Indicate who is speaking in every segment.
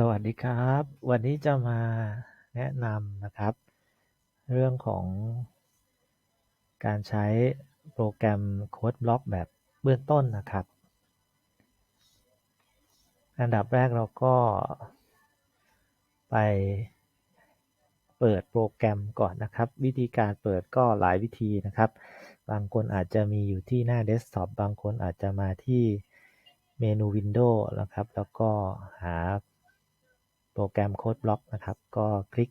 Speaker 1: สวัสดีครับ วันนี้จะมาแนะนำนะครับ เรื่องของการใช้โปรแกรมโค้ดบล็อกแบบเบื้องต้นนะครับ อันดับแรกเราก็ไปเปิดโปรแกรมก่อนนะครับ วิธีการเปิดก็หลายวิธีนะครับ บางคนอาจจะมีอยู่ที่หน้าเดสก์ท็อปบางคนอาจจะมาที่เมนูวินโดว์นะครับ แล้วก็หา โปรแกรมโค้ดบล็อกนะครับ ก็คลิก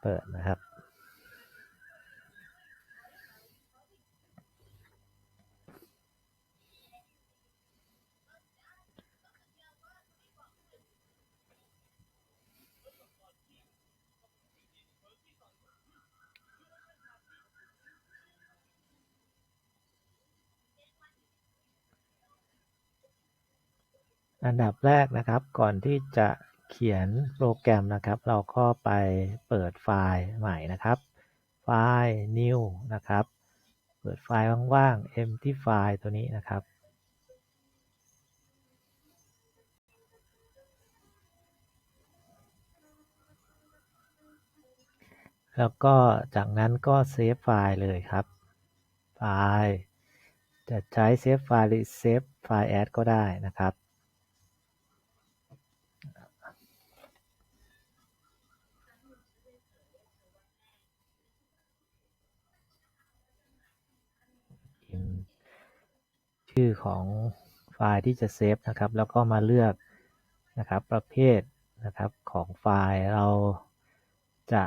Speaker 1: เปิดนะครับ อันดับแรกนะครับก่อนที่จะ เขียนโปรแกรมนะครับ เราก็ไปเปิดไฟล์ใหม่นะครับ ไฟล์ new นะครับ เปิดไฟล์ว่างๆ empty file ตัวนี้นะครับ แล้วก็จากนั้นก็เซฟไฟล์เลยครับ ไฟล์ จะใช้เซฟไฟล์หรือเซฟไฟล์แอดก็ได้นะครับ ชื่อของไฟล์ที่จะเซฟนะครับ แล้วก็มาเลือกนะครับประเภทนะครับของไฟล์เราจะ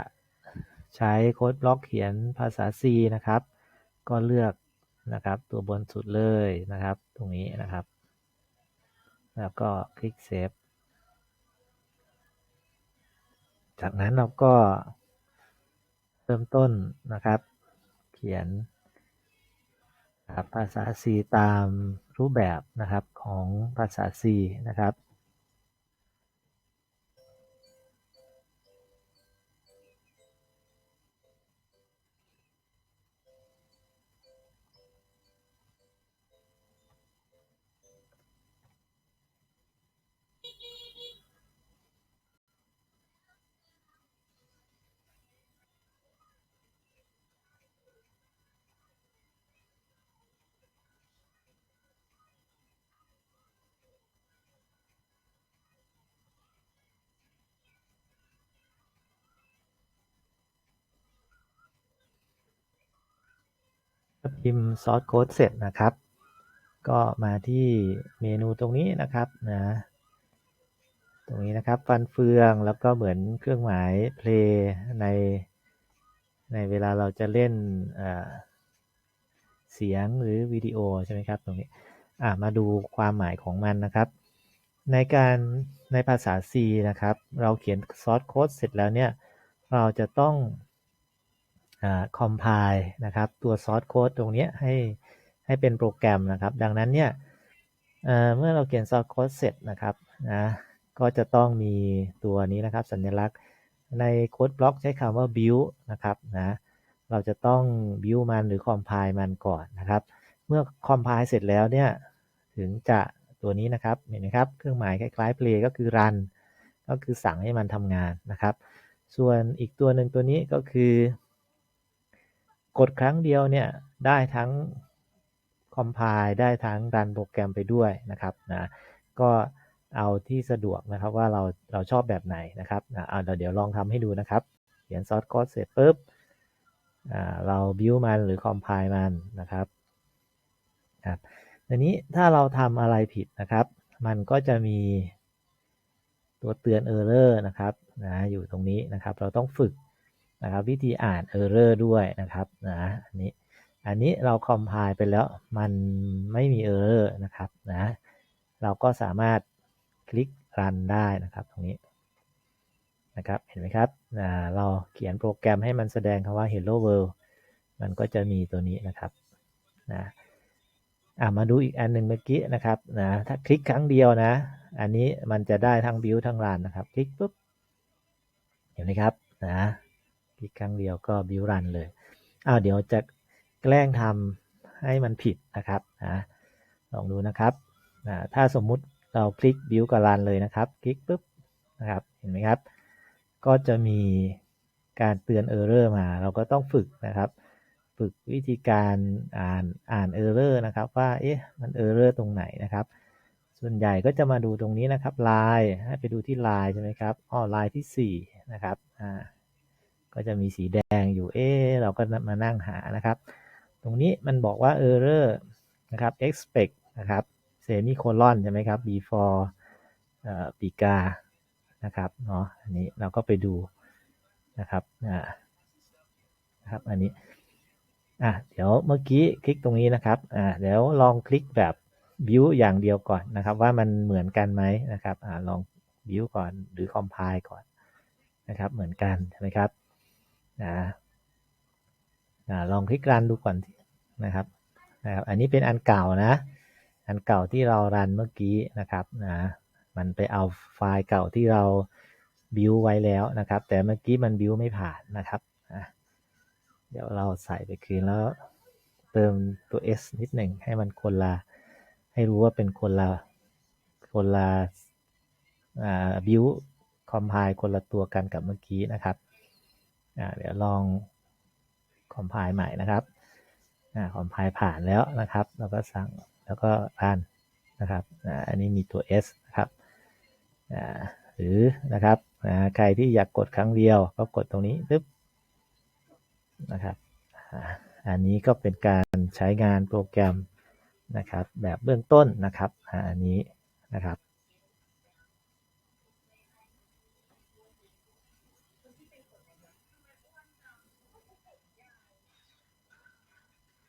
Speaker 1: ใช้โค้ดบล็อกเขียนภาษา C นะครับ ก็เลือกนะครับตัวบนสุดเลยนะครับ ตรงนี้นะครับ แล้วก็คลิกเซฟจากนั้นเราก็เริ่มต้นนะครับ เขียน ภาษา C ตามรูปแบบนะครับของภาษา C นะครับ พิมพ์ซอสโค้ดเสร็จนะครับ ก็มาที่เมนูตรงนี้นะครับนะตรงนี้นะครับฟันเฟืองแล้วก็เหมือนเครื่องหมาย play ในในเวลาเราจะเล่นเสียงหรือวิดีโอใช่ไหมครับตรงนี้มาดูความหมายของมันนะครับ ในการในภาษา C นะครับ เราเขียนซอสโค้ดเสร็จแล้วเนี่ย เราจะต้อง คอมไพล์นะครับตัวซอสโค้ดตรงนี้ให้ให้เป็นโปรแกรมนะครับ ดังนั้นเนี่ยเเมื่อเราเขียนซอสโค้ดเสร็จนะครับนะก็จะต้องมีตัวนี้นะครับสัญลักษณ์ในโค้ดบล็อกใช้คำว่า build นะครับนะเราจะต้อง build มันหรือ compile มันก่อนนะครับ เมื่อ compile เสร็จแล้วเนี่ยถึงจะตัวนี้นะครับเห็นไหมครับเครื่องหมายคล้ายๆ play ก็คือ run ก็คือสั่งให้มันทำงานนะครับ ส่วนอีกตัวหนึ่งตัวนี้ก็คือ กดครั้งเดียวเนี่ยได้ทั้ง compile ได้ทั้งรันโปรแกรมไปด้วยนะครับนะก็เอาที่สะดวกนะครับว่าเราเราชอบแบบไหนนะครับนะเอาเดี๋ยวลองทำให้ดูนะครับ เขียนซอสโค้ดเสร็จปุ๊บเรา build มันหรือ compile มันนะครับครับทีนี้ถ้าเราทำอะไรผิดนะครับ มันก็จะมีตัวเตือน error นะครับนะอยู่ตรงนี้นะครับ เราต้องฝึก นะครับวิธีอ่าน error ด้วยนะครับนะอันนี้อันนี้เรา compile ไปแล้วมันไม่มี error นะครับนะเราก็สามารถคลิก run ได้นะครับตรงนี้นะครับเห็นไหมครับนะเราเขียนโปรแกรมให้มันแสดงคำว่า hello world มันก็จะมีตัวนี้นะครับนะมาดูอีกอันหนึ่งเมื่อกี้นะครับนะถ้าคลิกครั้งเดียวนะ อันนี้มันจะได้ทั้ง build ทั้ง run นะครับ คลิกปุ๊บเห็นไหมครับนะ คลิกครั้งเดียวก็ build run เลยอ้าวเดี๋ยวจะแกล้งทำให้มันผิดนะครับนะลองดูนะครับนะถ้าสมมุติเราคลิก build กับ run เลยนะครับ คลิกปุ๊บนะครับเห็นไหมครับ ก็จะมีการเตือน Error มา เราก็ต้องฝึกนะครับ ฝึกวิธีการอ่านอ่าน Error นะครับ ว่าเอ๊ะมัน Error ตรงไหนนะครับ ส่วนใหญ่ก็จะมาดูตรงนี้นะครับ line ให้ไปดูที่ line ใช่ไหมครับอ๋อ line ที่4นะครับอ่า ก็จะมีสีแดงอยู่ เอ๊เราก็มานั่งหานะครับ ตรงนี้มันบอกว่า error นะครับ expect นะครับ semicolon ใช่ไหมครับ before เอ่อปีกา นะครับเนาะ อันนี้เราก็ไปดูนะครับ อ่า นะครับ อันนี้ อะ เดี๋ยวเมื่อกี้คลิกตรงนี้นะครับ อ่า เดี๋ยวลองคลิกแบบ view อย่างเดียวก่อนนะครับ ว่ามันเหมือนกันไหมนะครับ อ่า ลอง view ก่อนหรือ compile ก่อนนะครับ เหมือนกันใช่ไหมครับ อ่าอ่าลองคลิกรันดูก่อนนะครับนะครับ อันนี้เป็นอันเก่านะ อันเก่าที่เรารันเมื่อกี้นะครับนะมันไปเอาไฟล์เก่าที่เราบิวไว้แล้วนะครับ แต่เมื่อกี้มันบิวไม่ผ่านนะครับอะเดี๋ยวเราใส่ไปคืนแล้วเติมตัว s นิดหนึ่งให้มันคนละให้รู้ว่าเป็นคนละคนละบิวคอมไพล์คนละตัวกันกับเมื่อกี้นะครับ เดี๋ยวลองคอมไพล์ใหม่นะครับคอมไพล์ผ่านแล้วนะครับ แล้วก็สั่งแล้วก็รันนะครับอันนี้มีตัว s นะครับหรือนะครับใครที่อยากกดครั้งเดียวก็กดตรงนี้ปึ๊บนะครับอันนี้ก็เป็นการใช้งานโปรแกรมนะครับแบบเบื้องต้นนะครับอันนี้นะครับ